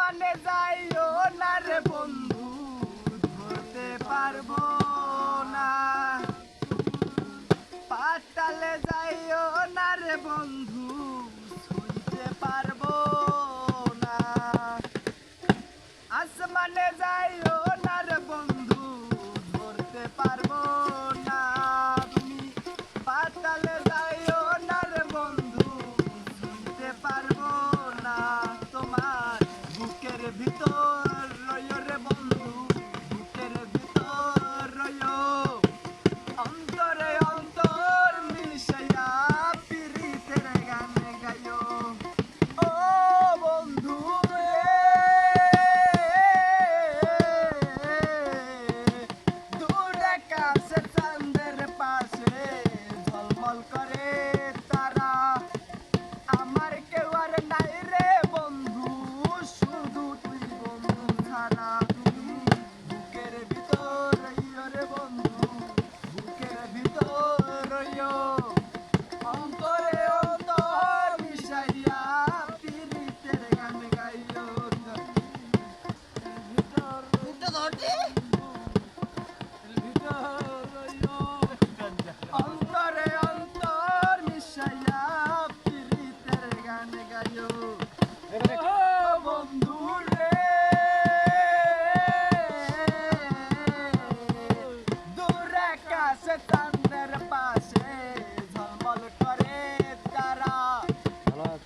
মানে যাইও না রে বন্ধু, ধরতে পারব না। পাতালে যাইও না রে বন্ধু ছুঁতে পারব না। আসমানে যাইও Dorothy?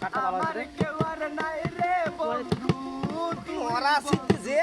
কাটা ভালো আছে রে তোরা শিখতে যে